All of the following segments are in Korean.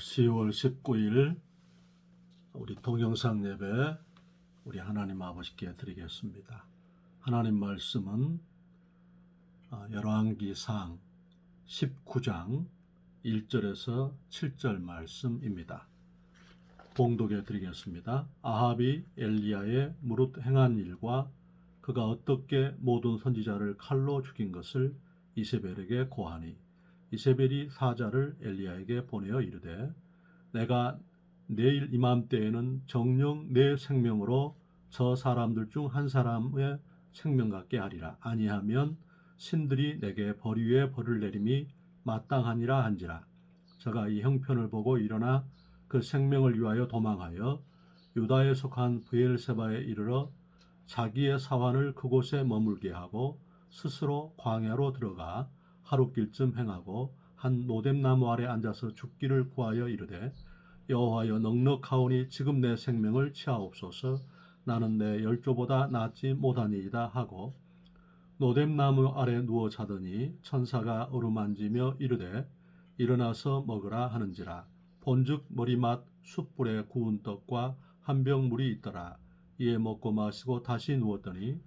10월 19일 우리 동영상 예배 우리 하나님 아버지께 드리겠습니다. 하나님 말씀은 아, 열왕기상 19장 1절에서 7절 말씀입니다. 봉독해 드리겠습니다. 아합이 엘리야의 무릇 행한 일과 그가 어떻게 모든 선지자를 칼로 죽인 것을 이세벨에게 고하니 이세벨이 사자를 엘리야에게 보내어 이르되 내가 내일 이맘때에는 정령 내 생명으로 저 사람들 중 한 사람의 생명 같게 하리라. 아니하면 신들이 내게 벌 위에 벌을 내림이 마땅하니라 한지라. 저가 이 형편을 보고 일어나 그 생명을 위하여 도망하여 유다에 속한 브엘세바에 이르러 자기의 사환을 그곳에 머물게 하고 스스로 광야로 들어가 하룻길쯤 행하고 한 노뎀나무 아래 앉아서 죽기를 구하여 이르되 여호와여 넉넉하오니 지금 내 생명을 취하옵소서. 나는 내 열조보다 낫지 못하니이다 하고 노뎀나무 아래 누워 자더니 천사가 어루만지며 이르되 일어나서 먹으라 하는지라. 본즉 머리맛 숯불에 구운 떡과 한 병 물이 있더라. 이에 먹고 마시고 다시 누웠더니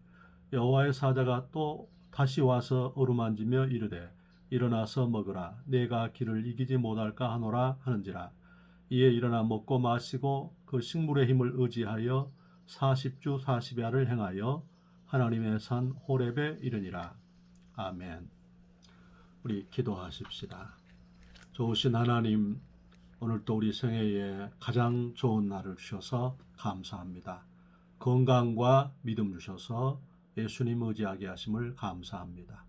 여호와의 사자가 또 다시 와서 어루만지며 이르되 일어나서 먹으라. 내가 길을 이기지 못할까 하노라 하는지라. 이에 일어나 먹고 마시고 그 식물의 힘을 의지하여 40주 40야를 행하여 하나님의 산 호렙에 이르니라. 아멘. 우리 기도하십시다. 좋으신 하나님 오늘도 우리 생애에 가장 좋은 날을 주셔서 감사합니다. 건강과 믿음 주셔서 예수님 의지하게 하심을 감사합니다.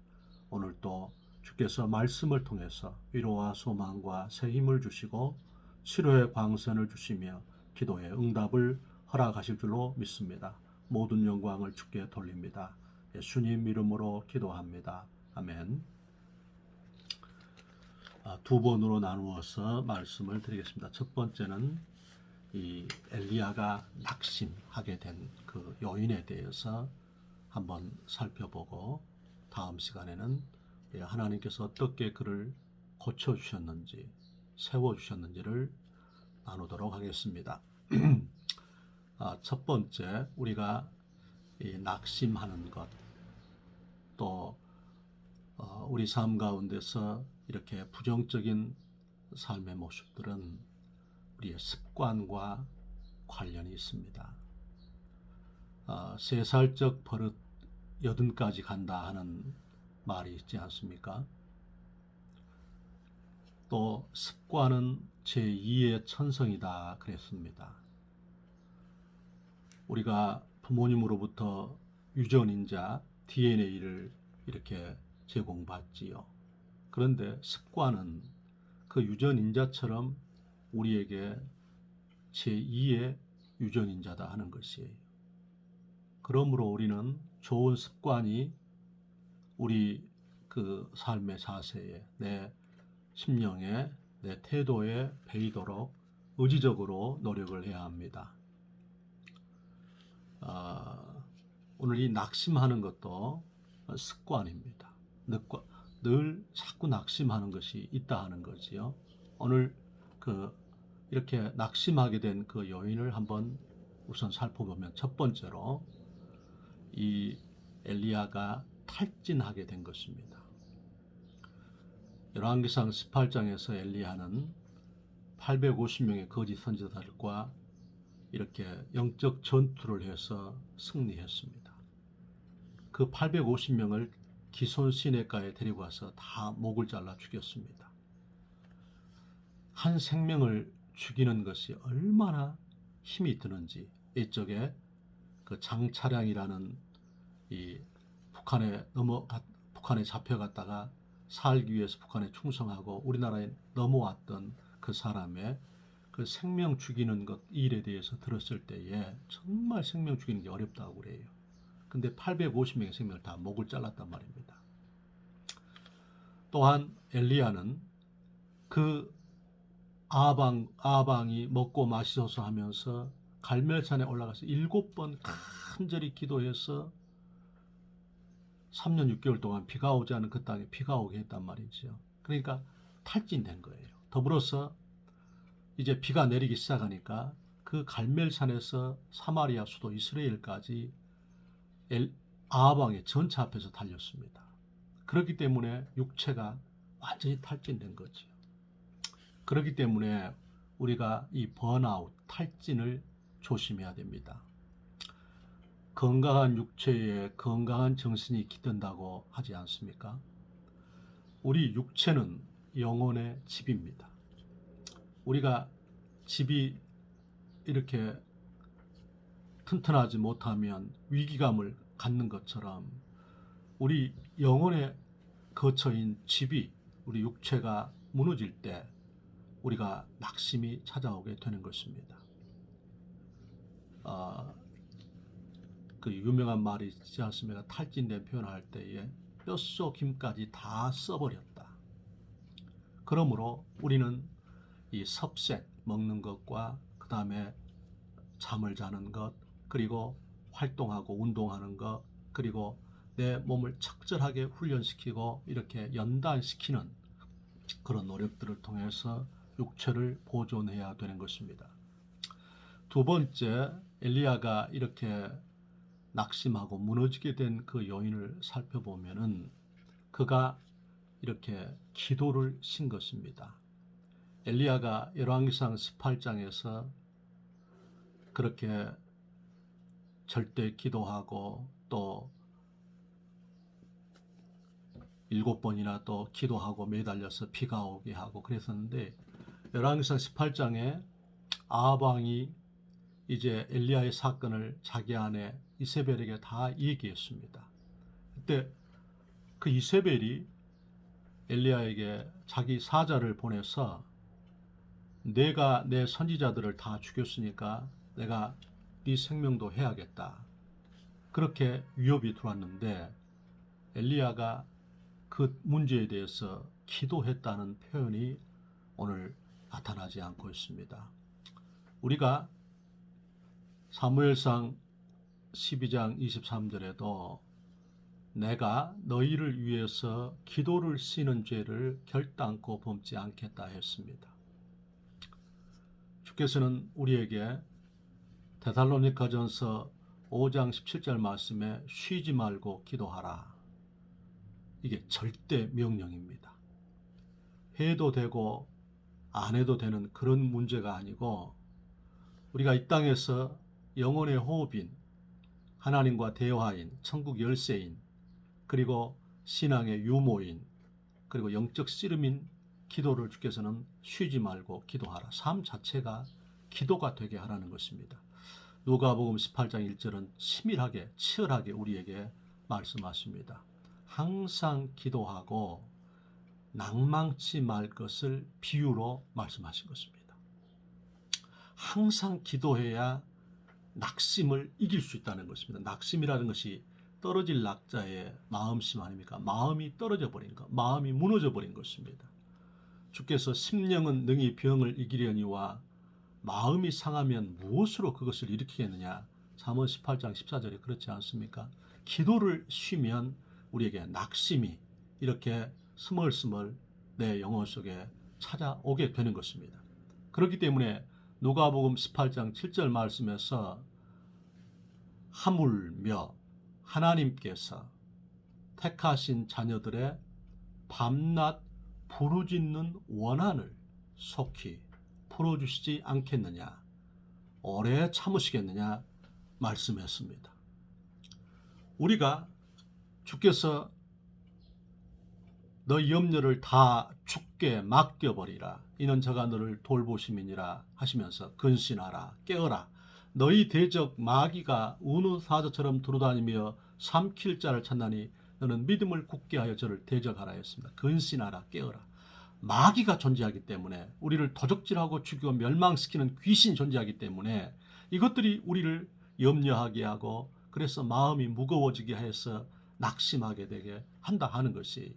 오늘도 주께서 말씀을 통해서 위로와 소망과 새 힘을 주시고 치료의 광선을 주시며 기도의 응답을 허락하실 줄로 믿습니다. 모든 영광을 주께 돌립니다. 예수님 이름으로 기도합니다. 아멘. 아, 두 번으로 나누어서 말씀을 드리겠습니다. 첫 번째는 이 엘리야가 낙심하게 된 그 요인에 대해서 한번 살펴보고 다음 시간에는 예, 하나님께서 어떻게 그를 고쳐 주셨는지 세워 주셨는지를 나누도록 하겠습니다. 아, 첫 번째 우리가 이 낙심하는 것, 또 어, 우리 삶 가운데서 이렇게 부정적인 삶의 모습들은 우리의 습관과 관련이 있습니다. 어, 세 살적 버릇 여든까지 간다 하는 말이 있지 않습니까? 또 습관은 제2의 천성이다 그랬습니다. 우리가 부모님으로부터 유전인자 DNA를 이렇게 제공받지요. 그런데 습관은 그 유전인자처럼 우리에게 제2의 유전인자다 하는 것이에요. 그러므로 우리는 좋은 습관이 우리 그 삶의 자세에 내 심령에 내 태도에 배이도록 의지적으로 노력을 해야 합니다. 아, 오늘 이 낙심하는 것도 습관입니다. 늘 자꾸 낙심하는 것이 있다 하는 거지요. 오늘 그 이렇게 낙심하게 된 그 요인을 한번 우선 살펴보면 첫 번째로 이 엘리야가 탈진하게 된 것입니다. 열왕기상 18장에서 엘리야는 850명의 거짓 선지자들과 이렇게 영적 전투를 해서 승리했습니다. 그 850명을 기손 시내가에 데리고 와서 다 목을 잘라 죽였습니다. 한 생명을 죽이는 것이 얼마나 힘이 드는지 이쪽에 그 장차량이라는 이 북한에 넘어 북한에 잡혀갔다가 살기 위해서 북한에 충성하고 우리나라에 넘어왔던 그 사람의 그 생명 죽이는 것 일에 대해서 들었을 때에 정말 생명 죽이는 게 어렵다고 그래요. 근데 850명의 생명을 다 목을 잘랐단 말입니다. 또한 엘리야는 그 아방 아방이 먹고 마시소서 하면서 갈멜산에 올라가서 일곱 번 간절히 기도해서 3년 6개월 동안 비가 오지 않은 그 땅에 비가 오게 했단 말이죠. 그러니까 탈진된 거예요. 더불어서 이제 비가 내리기 시작하니까 그 갈멜산에서 사마리아 수도 이스라엘까지 엘, 아합왕의 전차 앞에서 달렸습니다. 그렇기 때문에 육체가 완전히 탈진된 거죠. 그렇기 때문에 우리가 이 번아웃, 탈진을 조심해야 됩니다. 건강한 육체에 건강한 정신이 깃든다고 하지 않습니까? 우리 육체는 영혼의 집입니다. 우리가 집이 이렇게 튼튼하지 못하면 위기감을 갖는 것처럼 우리 영혼의 거처인 집이 우리 육체가 무너질 때 우리가 낙심이 찾아오게 되는 것입니다. 아, 그 유명한 말이 있지 않습니까? 탈진된 표현을 할 때에 뼛속 힘까지 다 써버렸다. 그러므로 우리는 이 섭색 먹는 것과 그 다음에 잠을 자는 것 그리고 활동하고 운동하는 것 그리고 내 몸을 적절하게 훈련시키고 이렇게 연단시키는 그런 노력들을 통해서 육체를 보존해야 되는 것입니다. 두 번째 엘리야가 이렇게 낙심하고 무너지게 된 그 요인을 살펴보면은 그가 이렇게 기도를 신 것입니다. 엘리야가 열왕기상 18장에서 그렇게 절대 기도하고 또 일곱 번이나 또 기도하고 매달려서 비가 오게 하고 그랬었는데 열왕기상 18장에 아합 왕이 이제 엘리야의 사건을 자기 아내 이세벨에게 다 얘기했습니다. 그때 그 이세벨이 엘리야에게 자기 사자를 보내서 내가 내 선지자들을 다 죽였으니까 내가 네 생명도 해야겠다. 그렇게 위협이 들어왔는데 엘리야가 그 문제에 대해서 기도했다는 표현이 오늘 나타나지 않고 있습니다. 우리가 사무엘상 12장 23절에도 내가 너희를 위해서 기도를 쓰는 죄를 결단코 범지 않겠다 했습니다. 주께서는 우리에게 데살로니가전서 5장 17절 말씀에 쉬지 말고 기도하라. 이게 절대 명령입니다. 해도 되고 안 해도 되는 그런 문제가 아니고 우리가 이 땅에서 영혼의 호흡인 하나님과 대화인 천국 열쇠인 그리고 신앙의 유모인 그리고 영적 씨름인 기도를 주께서는 쉬지 말고 기도하라. 삶 자체가 기도가 되게 하라는 것입니다. 누가복음 18장 1절은 치밀하게 치열하게 우리에게 말씀하십니다. 항상 기도하고 낭망치 말 것을 비유로 말씀하신 것입니다. 항상 기도해야 낙심을 이길 수 있다는 것입니다. 낙심이라는 것이 떨어질 낙자의 마음심 아닙니까? 마음이 떨어져 버린 것, 마음이 무너져 버린 것입니다. 주께서 심령은 능히 병을 이기려니와 마음이 상하면 무엇으로 그것을 일으키겠느냐? 잠언 18장 14절에 그렇지 않습니까? 기도를 쉬면 우리에게 낙심이 이렇게 스멀스멀 내 영혼 속에 찾아오게 되는 것입니다. 그렇기 때문에 누가복음 18장 7절 말씀에서 하물며 하나님께서 택하신 자녀들의 밤낮 부르짖는 원한을 속히 풀어주시지 않겠느냐, 오래 참으시겠느냐 말씀했습니다. 우리가 주께서 너 염려를 다 죽게 맡겨버리라. 이는 저가 너를 돌보심이니라 하시면서 근신하라, 깨어라. 너희 대적 마귀가 우는 사자처럼 두루다니며 삼킬 자를 찾나니 너는 믿음을 굳게 하여 저를 대적하라 했습니다. 근신하라, 깨어라. 마귀가 존재하기 때문에 우리를 도적질하고 죽이고 멸망시키는 귀신 존재하기 때문에 이것들이 우리를 염려하게 하고 그래서 마음이 무거워지게 해서 낙심하게 되게 한다 하는 것이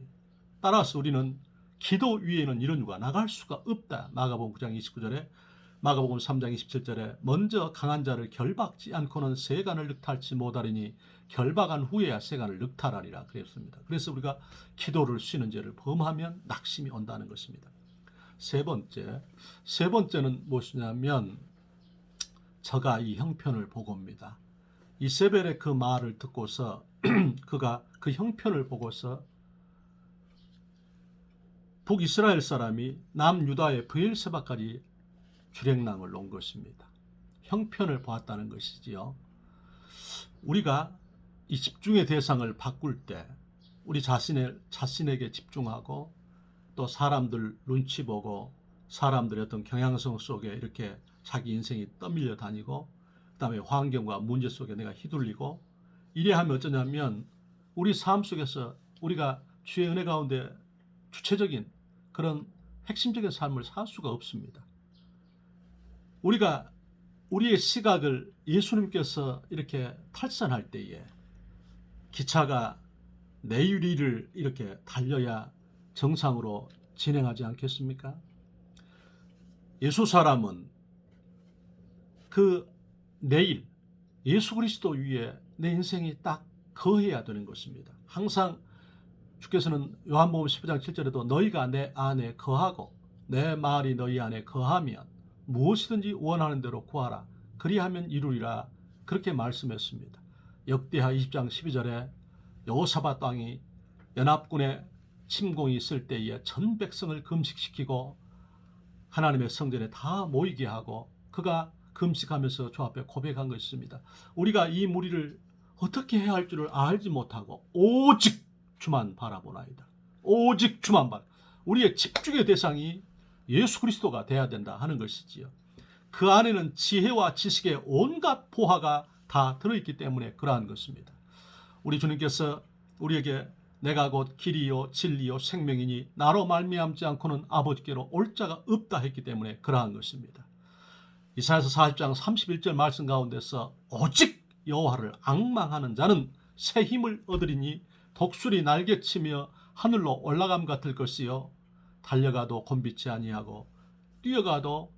따라서 우리는 기도 위에는 이런 유가 나갈 수가 없다. 마가복음 9장 29절에 마가복음 3장 27절에 먼저 강한 자를 결박지 않고는 세간을 늑탈치 못하리니 결박한 후에야 세간을 늑탈하리라 그랬습니다. 그래서 우리가 기도를 쉬는 죄를 범하면 낙심이 온다는 것입니다. 세 번째, 세 번째는 무엇이냐면 저가 이 형편을 보고입니다. 이세벨의 그 말을 듣고서 그가 그 형편을 보고서 북이스라엘 사람이 남유다의 브엘세바까지 주랭랑을 놓은 것입니다. 형편을 보았다는 것이지요. 우리가 이 집중의 대상을 바꿀 때 우리 자신의 자신에게 집중하고 또 사람들 눈치 보고 사람들의 어떤 경향성 속에 이렇게 자기 인생이 떠밀려 다니고 그 다음에 환경과 문제 속에 내가 휘둘리고 이래 하면 어쩌냐면 우리 삶 속에서 우리가 주의 은혜 가운데 주체적인 그런 핵심적인 삶을 살 수가 없습니다. 우리가 우리의 시각을 예수님께서 이렇게 탈선할 때에 기차가 내유리를 이렇게 달려야 정상으로 진행하지 않겠습니까? 예수 사람은 그 내일 예수 그리스도 위에 내 인생이 딱 거해야 되는 것입니다. 항상 주께서는 요한복음 15장 7절에도 너희가 내 안에 거하고 내 말이 너희 안에 거하면 무엇이든지 원하는 대로 구하라. 그리하면 이루리라. 그렇게 말씀했습니다. 역대하 20장 12절에 여호사밧 땅이 연합군의 침공이 있을 때에 전 백성을 금식시키고 하나님의 성전에 다 모이게 하고 그가 금식하면서 저 앞에 고백한 것입니다. 우리가 이 무리를 어떻게 해야 할 줄을 알지 못하고 오직 주만 바라보나이다. 오직 주만 바. 우리의 집중의 대상이 예수 그리스도가 돼야 된다 하는 것이지요. 그 안에는 지혜와 지식의 온갖 보화가 다 들어있기 때문에 그러한 것입니다. 우리 주님께서 우리에게 내가 곧 길이요 진리요 생명이니 나로 말미암지 않고는 아버지께로 올 자가 없다 했기 때문에 그러한 것입니다. 이사야서 40장 31절 말씀 가운데서 오직 여호와를 악망하는 자는 새 힘을 얻으리니 독수리 날개치며 하늘로 올라감 같을 것이요 달려가도 곤비치 아니하고 뛰어가도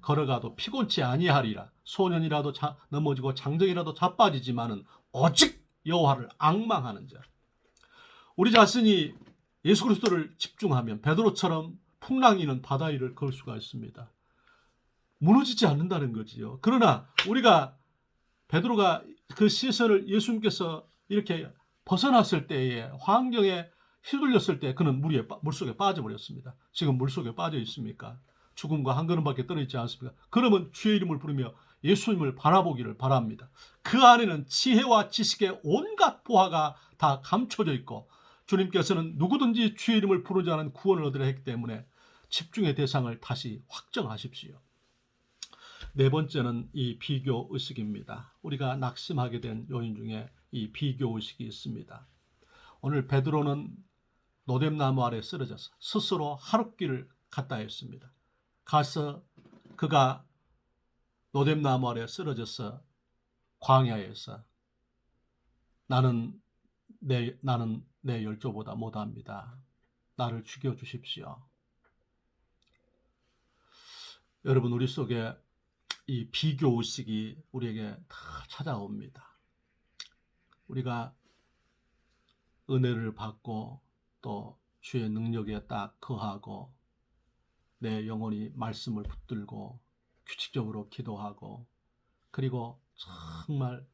걸어가도 피곤치 아니하리라 소년이라도 자, 넘어지고 장정이라도 자빠지지만은 오직 여호와를 악망하는 자 우리 자신이 예수 그리스도를 집중하면 베드로처럼 풍랑이는 바다 위를 걸 수가 있습니다. 무너지지 않는다는 거지요. 그러나 우리가 베드로가 그 시선을 예수님께서 이렇게 벗어났을 때에 환경에 휘둘렸을 때 그는 물에 물속에 빠져버렸습니다. 지금 물속에 빠져 있습니까? 죽음과 한 걸음밖에 떨어 있지 않습니까? 그러면 주의 이름을 부르며 예수님을 바라보기를 바랍니다. 그 안에는 지혜와 지식의 온갖 보화가 다 감춰져 있고 주님께서는 누구든지 주의 이름을 부르지 않은 구원을 얻으려 했기 때문에 집중의 대상을 다시 확정하십시오. 네 번째는 이 비교 의식입니다. 우리가 낙심하게 된 요인 중에 이 비교 의식이 있습니다. 오늘 베드로는 노뎀나무 아래 쓰러져서 스스로 하룻길을 갔다 했습니다. 가서 그가 노뎀나무 아래 쓰러져서 광야에서 나는 내 나는 내 열조보다 못합니다. 나를 죽여 주십시오. 여러분 우리 속에 이 비교 의식이 우리에게 다 찾아옵니다. 우리가 은혜를 받고 또 주의 능력에 딱 거하고 내 영혼이 말씀을 붙들고 규칙적으로 기도하고 그리고 정말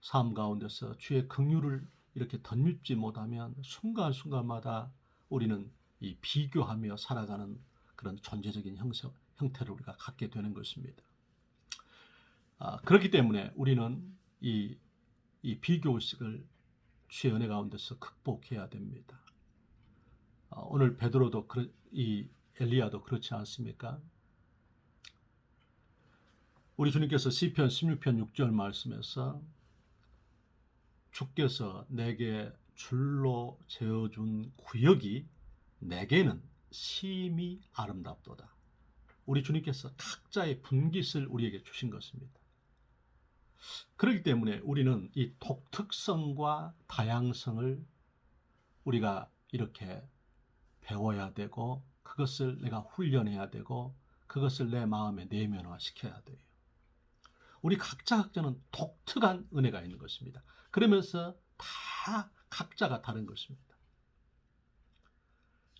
삶 가운데서 주의 긍휼을 이렇게 덧입지 못하면 순간순간마다 우리는 이 비교하며 살아가는 그런 존재적인 형성, 형태를 우리가 갖게 되는 것입니다. 아, 그렇기 때문에 우리는 이, 이 비교의식을 주의 은혜 가운데서 극복해야 됩니다. 아, 오늘 베드로도 이 엘리야도 그렇지 않습니까? 우리 주님께서 시편 16편 6절 말씀에서 주께서 내게 줄로 재어준 구역이 내게는 심히 아름답도다. 우리 주님께서 각자의 분깃을 우리에게 주신 것입니다. 그렇기 때문에 우리는 이 독특성과 다양성을 우리가 이렇게 배워야 되고 그것을 내가 훈련해야 되고 그것을 내 마음에 내면화 시켜야 돼요. 우리 각자 각자는 독특한 은혜가 있는 것입니다. 그러면서 다 각자가 다른 것입니다.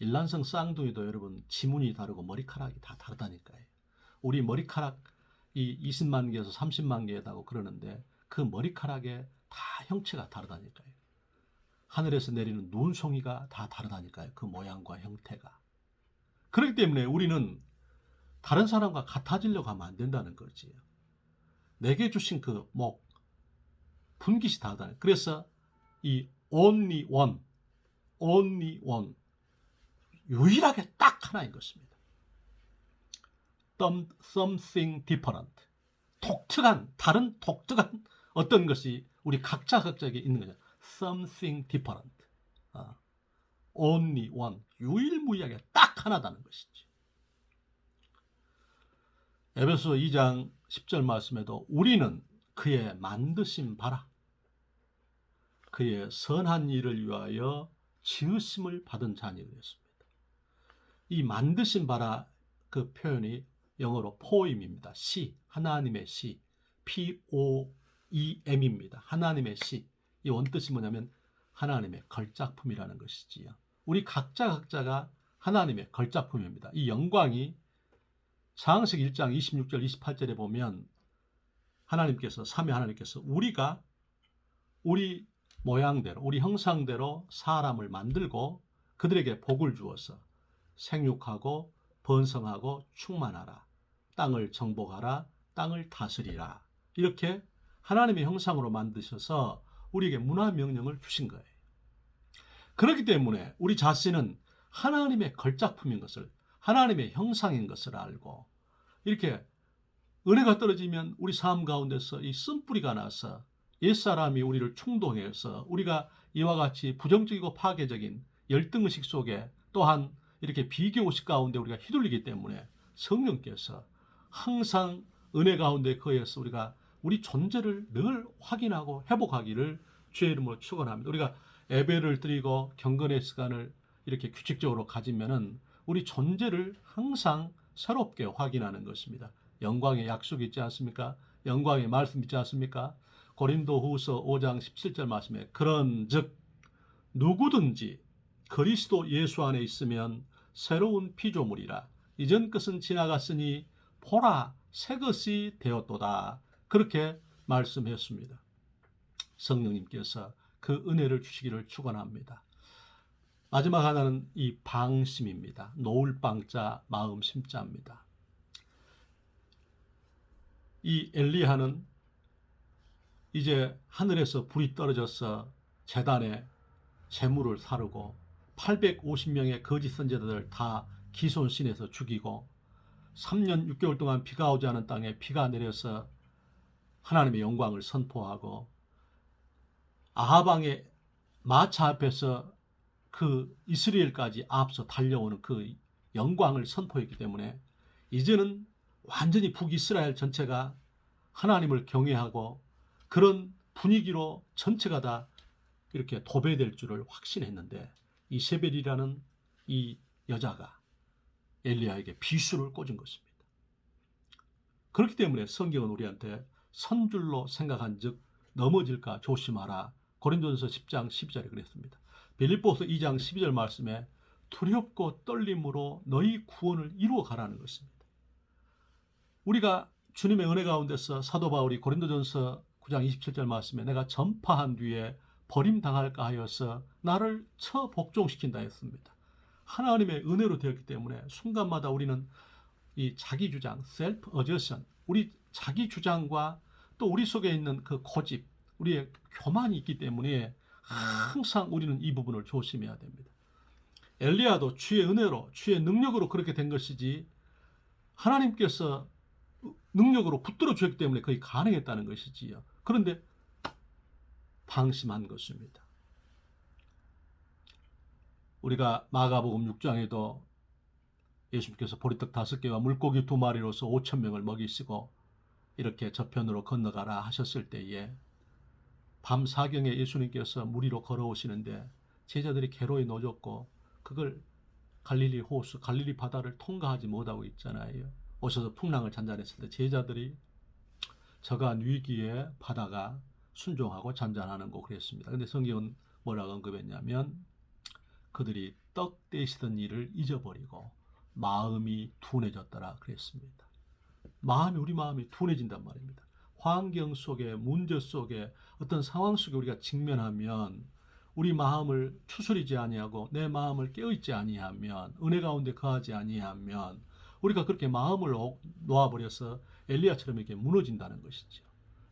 일란성 쌍둥이도 여러분 지문이 다르고 머리카락이 다 다르다니까요. 우리 머리카락 이 20만 개에서 30만 개다고 그러는데 그 머리카락에 다 형체가 다르다니까요. 하늘에서 내리는 눈송이가 다 다르다니까요. 그 모양과 형태가. 그렇기 때문에 우리는 다른 사람과 같아지려고 하면 안 된다는 거지요. 내게 주신 그 목, 분깃이 다르다. 그래서 이 only one, only one, 유일하게 딱 하나인 것입니다. Some- something different, 독특한, 다른 독특한 어떤 것이 우리 각자 각자에게 있는 거죠. Something different, 아, only one, 유일무이하게 딱 하나다는 것이지. 에베소 2장 10절 말씀에도 우리는 그의 만드신 바라 그의 선한 일을 위하여 지으심을 받은 자녀였습니다. 이 만드신 바라 그 표현이 영어로 포임입니다. 시 하나님의 시 P O E M입니다. 하나님의 시. 이 원뜻이 뭐냐면 하나님의 걸작품이라는 것이지요. 우리 각자 각자가 하나님의 걸작품입니다. 이 영광이 창세기 1장 26절 28절에 보면 하나님께서 삼위 하나님께서 우리가 우리 모양대로 우리 형상대로 사람을 만들고 그들에게 복을 주어서 생육하고 번성하고 충만하라 땅을 정복하라 땅을 다스리라 이렇게 하나님의 형상으로 만드셔서 우리에게 문화 명령을 주신 거예요. 그렇기 때문에 우리 자신은 하나님의 걸작품인 것을 하나님의 형상인 것을 알고 이렇게 은혜가 떨어지면 우리 삶 가운데서 이 쓴뿌리가 나서 옛사람이 우리를 충동해서 우리가 이와 같이 부정적이고 파괴적인 열등의식 속에 또한 이렇게 비교의식 가운데 우리가 휘둘리기 때문에 성령께서 항상 은혜 가운데 거해서 우리가 우리 존재를 늘 확인하고 회복하기를 주의 이름으로 축원합니다. 우리가 예배를 드리고 경건의 시간을 이렇게 규칙적으로 가지면은 우리 존재를 항상 새롭게 확인하는 것입니다. 영광의 약속이 있지 않습니까? 영광의 말씀 있지 않습니까? 고린도후서 5장 17절 말씀에 그런즉 누구든지 그리스도 예수 안에 있으면 새로운 피조물이라 이전 것은 지나갔으니 보라 새 것이 되었도다 그렇게 말씀했습니다. 성령님께서 그 은혜를 주시기를 축원합니다. 마지막 하나는 이 방심입니다. 노을 방자 마음 심자입니다. 이 엘리야는 이제 하늘에서 불이 떨어져서 재단에 재물을 사르고 850명의 거짓 선제자들 다 기손신에서 죽이고 3년 6개월 동안 비가 오지 않은 땅에 비가 내려서 하나님의 영광을 선포하고 아하방의 마차 앞에서 그 이스라엘까지 앞서 달려오는 그 영광을 선포했기 때문에 이제는 완전히 북이스라엘 전체가 하나님을 경외하고 그런 분위기로 전체가 다 이렇게 도배될 줄을 확신했는데 이세벨이라는 이 여자가 엘리야에게 비수를 꽂은 것입니다. 그렇기 때문에 성경은 우리한테 선줄로 생각한즉 넘어질까 조심하라. 고린도전서 10장 12절에 그랬습니다. 빌립보서 2장 12절 말씀에 두렵고 떨림으로 너희 구원을 이루어 가라는 것입니다. 우리가 주님의 은혜 가운데서 사도 바울이 고린도전서 9장 27절 말씀에 내가 전파한 뒤에 버림당할까 하여서 나를 처 복종시킨다 했습니다. 하나님의 은혜로 되었기 때문에 순간마다 우리는 이 자기 주장, 셀프 어저션, 우리 자기 주장과 또 우리 속에 있는 그 고집, 우리의 교만이 있기 때문에 항상 우리는 이 부분을 조심해야 됩니다. 엘리야도 주의 은혜로, 주의 능력으로 그렇게 된 것이지 하나님께서 능력으로 붙들어 주었기 때문에 거의 가능했다는 것이지요. 그런데 방심한 것입니다. 우리가 마가복음 6장에도 예수님께서 보리떡 다섯 개와 물고기 두 마리로서 5천 명을 먹이시고 이렇게 저편으로 건너가라 하셨을 때에 밤 사경에 예수님께서 물 위로 걸어오시는데 제자들이 괴로이 노졌고 그걸 갈릴리 호수, 갈릴리 바다를 통과하지 못하고 있잖아요. 오셔서 풍랑을 잔잔했을 때 제자들이 저간 위기에 바다가 순종하고 잔잔하는 거 그랬습니다. 근데 성경은 뭐라고 언급했냐면 그들이 떡 떼시던 일을 잊어버리고 마음이 둔해졌더라 그랬습니다. 마음이 우리 마음이 둔해진단 말입니다. 환경 속에 문제 속에 어떤 상황 속에 우리가 직면하면 우리 마음을 추스리지 아니하고 내 마음을 깨어있지 아니하면 은혜 가운데 거하지 아니하면 우리가 그렇게 마음을 오- 놓아버려서 엘리야처럼 이렇게 무너진다는 것이죠.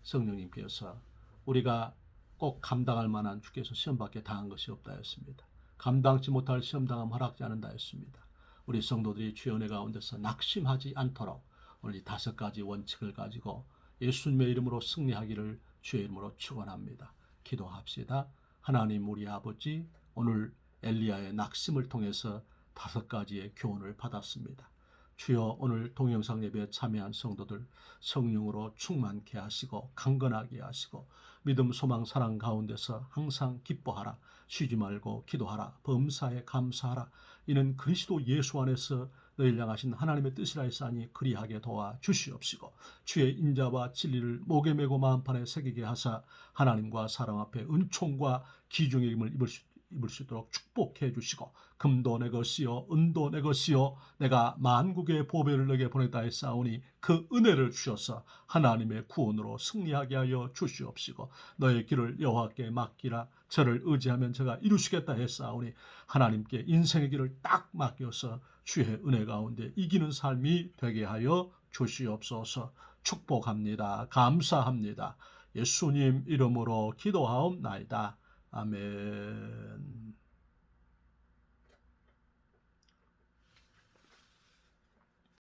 성령님께서 우리가 꼭 감당할 만한 주께서 시험밖에 당한 것이 없다 했습니다. 감당치 못할 시험 당함 허락지 않는다 했습니다. 우리 성도들이 은혜 가운데서 낙심하지 않도록 오늘 이 다섯 가지 원칙을 가지고 예수님의 이름으로 승리하기를 주의 이름으로 축원합니다. 기도합시다. 하나님 우리 아버지 오늘 엘리야의 낙심을 통해서 다섯 가지의 교훈을 받았습니다. 주여 오늘 동영상 예배에 참여한 성도들 성령으로 충만케 하시고 강건하게 하시고 믿음 소망 사랑 가운데서 항상 기뻐하라 쉬지 말고 기도하라. 범사에 감사하라. 이는 그리스도 예수 안에서 너희를 향하신 하나님의 뜻이라 했사니 그리하게 도와 주시옵시고 주의 인자와 진리를 목에 메고 마음판에 새기게 하사 하나님과 사람 앞에 은총과 기중의 힘을 입을 수, 입을 수 있도록 축복해 주시고 금도 내 것이요 은도 내 것이요 내가 만국의 보배를 내게 보냈다 했사오니 그 은혜를 주셔서 하나님의 구원으로 승리하게 하여 주시옵시고 너의 길을 여호와께 맡기라 저를 의지하면 제가 이루시겠다 했사오니 하나님께 인생의 길을 딱 맡겨서 주의 은혜 가운데 이기는 삶이 되게 하여 주시옵소서 축복합니다. 감사합니다. 예수님 이름으로 기도하옵나이다. 아멘.